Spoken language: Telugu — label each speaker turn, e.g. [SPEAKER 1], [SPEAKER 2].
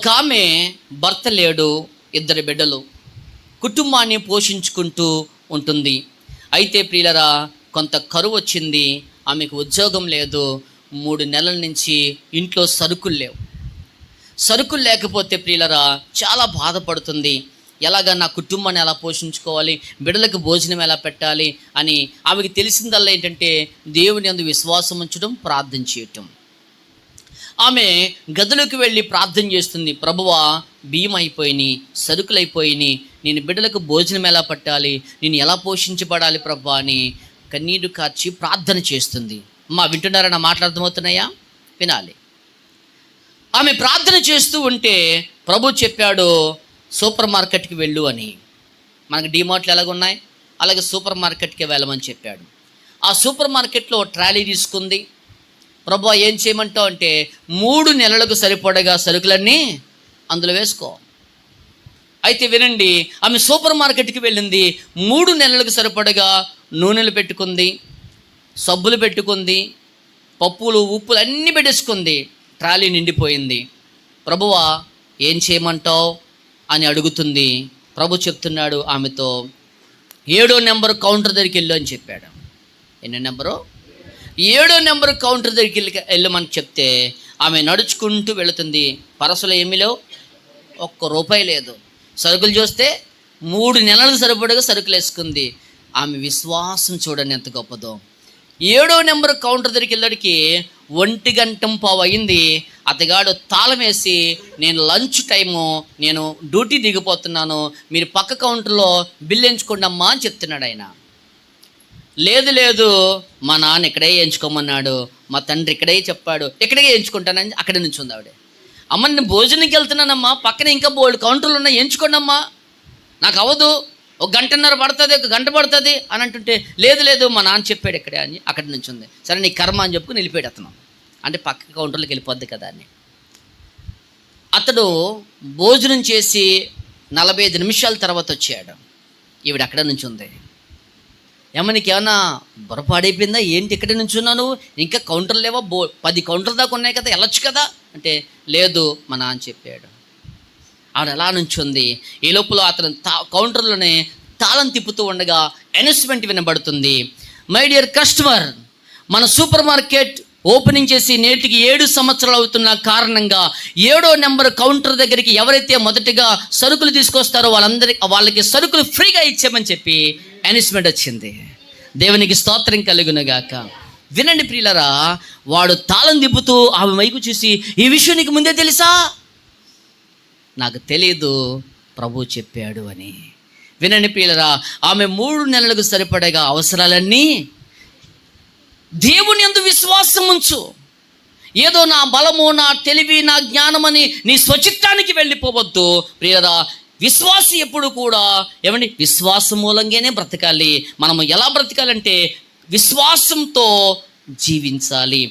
[SPEAKER 1] ఒక ఆమె భర్త లేడు ఇద్దరు బిడ్డలు. కుటుంబాన్ని పోషించుకుంటూ ఉంటుంది. అయితే ప్రియులరా కొంత కరువు వచ్చింది ఆమెకు ఉద్యోగం లేదు మూడు నెలల నుంచి ఇంట్లో సరుకులు లేవు. సరుకులు లేకపోతే ప్రియులరా చాలా బాధపడుతుంది. ఎలాగ నా కుటుంబాన్ని ఎలా పోషించుకోవాలి బిడ్డలకు భోజనం ఎలా పెట్టాలి అని ఆమెకి తెలిసిందల్లా ఏంటంటే దేవుని అందు విశ్వాసం ఉంచడం ప్రార్థన చేయటం. ఆమె గదిలోకి వెళ్ళి ప్రార్థన చేస్తుంది. ప్రభువా బియ్యం అయిపోయినాయి సరుకులు అయిపోయినాయి నేను బిడ్డలకు భోజనం ఎలా పట్టాలి? నేను ఎలా పోషించబడాలి ప్రభా అని కన్నీరు కార్చి ప్రార్థన చేస్తుంది. మా వింటున్నారా నా మాటలు వినాలి. ఆమె ప్రార్థన చేస్తూ ఉంటే ప్రభు చెప్పాడు సూపర్ మార్కెట్కి వెళ్ళు అని. మనకి డిమార్ట్లు ఎలాగున్నాయి? అలాగే సూపర్ మార్కెట్కి వెళ్ళమని చెప్పాడు. ఆ సూపర్ మార్కెట్లో ట్రాలీ తీసుకుంది. ప్రభా ఏం చేయమంటావు అంటే మూడు నెలలకు సరిపడగా సరుకులన్నీ అందులో వేసుకో. అయితే వినండి ఆమె సూపర్ మార్కెట్కి వెళ్ళింది మూడు నెలలకు సరిపడగా నూనెలు పెట్టుకుంది సబ్బులు పెట్టుకుంది పప్పులు ఉప్పులు అన్నీ పెట్టేసుకుంది ట్రాలీ నిండిపోయింది. ప్రభువా ఏం చేయమంటావు అని అడుగుతుంది. ప్రభు చెప్తున్నాడు ఆమెతో ఏడో నెంబర్ కౌంటర్ దగ్గరికి వెళ్ళు అని చెప్పాడు. ఎన్నో నెంబరు? ఏడో నెంబర్ కౌంటర్ దగ్గరికి వెళ్ళి వెళ్ళమని చెప్తే ఆమె నడుచుకుంటూ వెళుతుంది. పరసలో ఏమీ ఒక్క రూపాయి లేదు. సరుకులు చూస్తే మూడు నెలలు సరిపడగా సరుకులు వేసుకుంది. ఆమె విశ్వాసం చూడండి ఎంత గొప్పదో. ఏడో నెంబర్ కౌంటర్ దగ్గరికి వెళ్ళడానికి ఒంటి గంటం పావు అయింది అతగాడు తాళం వేసి నేను లంచ్ టైము నేను డ్యూటీ దిగిపోతున్నాను. మీరు పక్క కౌంటర్లో బిల్ ఎంచుకోండి అమ్మా అని చెప్తున్నాడు ఆయన. లేదు లేదు. మా నాన్న ఇక్కడే ఎంచుకోమన్నాడు మా తండ్రి ఇక్కడే చెప్పాడు. ఇక్కడే ఎంచుకుంటానని అక్కడ నుంచి ఉంది ఆవిడ. అమ్మ నేను భోజనంకి వెళ్తున్నానమ్మా. పక్కన ఇంకా బోల్డ్ కౌంటర్లు ఉన్నాయి. ఎంచుకోండి అమ్మా నాకు అవ్వదు ఒక గంటన్నర పడుతుంది ఒక గంట పడుతుంది అని అంటుంటే లేదు లేదు మా నాన్న చెప్పాడు ఇక్కడే అని అక్కడి నుంచి ఉంది. సరే నీ కర్మ అని చెప్పుకుని వెళ్ళిపోయాడు అతను. అంటే పక్క కౌంటర్లోకి వెళ్ళిపోద్ది కదా అని. అతడు భోజనం చేసి నలభై ఐదు నిమిషాల తర్వాత వచ్చాడు. ఈవిడ అక్కడ నుంచి ఉంది. ఏమో నీకు ఏమన్నా బుర్రపాడైపోయిందా? ఏంటి ఇక్కడ నుంచి ఉన్నాను ఇంకా కౌంటర్ లేవా? బో పది కౌంటర్ దాకా ఉన్నాయి కదా వెళ్ళొచ్చు కదా? అంటే లేదు మా నాన్న చెప్పాడు. ఆవిడ ఎలా నుంచి ఉంది ఈ లోపల అతను తా కౌంటర్లోనే తాళం తిప్పుతూ ఉండగా అనౌన్స్మెంట్ వినబడుతుంది. మై డియర్ కస్టమర్ మన సూపర్ మార్కెట్ ఓపెనింగ్ చేసి నేటికి ఏడు సంవత్సరాలు అవుతున్న కారణంగా ఏడో నెంబర్ కౌంటర్ దగ్గరికి ఎవరైతే మొదటిగా సరుకులు తీసుకొస్తారో వాళ్ళందరి వాళ్ళకి సరుకులు ఫ్రీగా ఇచ్చామని చెప్పి అనౌన్స్మెంట్ వచ్చింది. దేవునికి స్తోత్రం కలుగునగాక. వినండి ప్రియులరా వాడు తాళం తిప్పుతూ ఆమె వైపు చూసి ఈ విషయం నీకు ముందే తెలుసా? నాకు తెలియదు ప్రభు చెప్పాడు అని. వినండి ప్రియులరా ఆమె మూడు నెలలకు సరిపడగా అవసరాలన్నీ దేవుని ఎందు విశ్వాసం ఉంచు. ఏదో నా బలము నా తెలివి నా జ్ఞానమని నీ స్వచిత్తానికి వెళ్ళిపోవద్దు. ప్రియరా విశ్వాసి ఎప్పుడు కూడా ఏమండి విశ్వాసం మూలంగానే బ్రతకాలి. మనము ఎలా బ్రతకాలంటే విశ్వాసంతో జీవించాలి.